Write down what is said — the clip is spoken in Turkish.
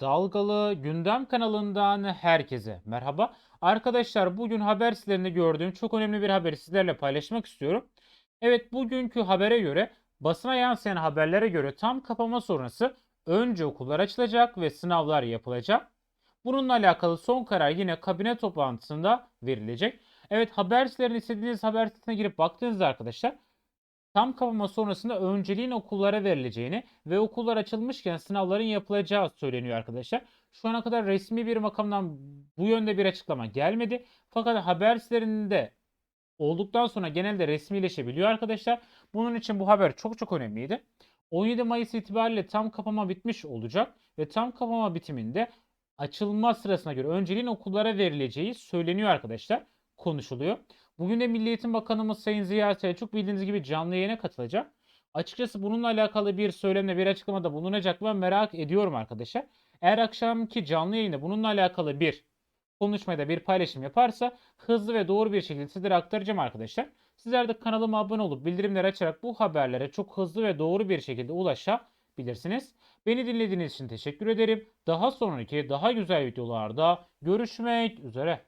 Dalgalı Gündem kanalından herkese merhaba. Arkadaşlar bugün haber sitelerinde gördüğüm çok önemli bir haberi sizlerle paylaşmak istiyorum. Evet bugünkü habere göre basına yansıyan haberlere göre tam kapama sonrası önce okullar açılacak ve sınavlar yapılacak. Bununla alakalı son karar yine kabine toplantısında verilecek. Evet haber sitelerinde istediğiniz haber sitesine girip baktığınızda arkadaşlar tam kapama sonrasında önceliğin okullara verileceğini ve okullar açılmışken sınavların yapılacağı söyleniyor arkadaşlar. Şu ana kadar resmi bir makamdan bu yönde bir açıklama gelmedi. Fakat haber sitelerinde olduktan sonra genelde resmileşebiliyor arkadaşlar. Bunun için bu haber çok çok önemliydi. 17 Mayıs itibariyle tam kapama bitmiş olacak ve tam kapama bitiminde açılma sırasına göre önceliğin okullara verileceği söyleniyor arkadaşlar. Konuşuluyor. Bugün de Milli Eğitim Bakanımız Sayın Ziya Selçuk bildiğiniz gibi canlı yayına katılacak. Açıkçası bununla alakalı bir söylemde bir açıklamada bulunacak mı merak ediyorum arkadaşlar. Eğer akşamki canlı yayında bununla alakalı bir konuşmada bir paylaşım yaparsa hızlı ve doğru bir şekilde sizlere aktaracağım arkadaşlar. Sizler de kanalıma abone olup bildirimleri açarak bu haberlere çok hızlı ve doğru bir şekilde ulaşabilirsiniz. Beni dinlediğiniz için teşekkür ederim. Daha sonraki daha güzel videolarda görüşmek üzere.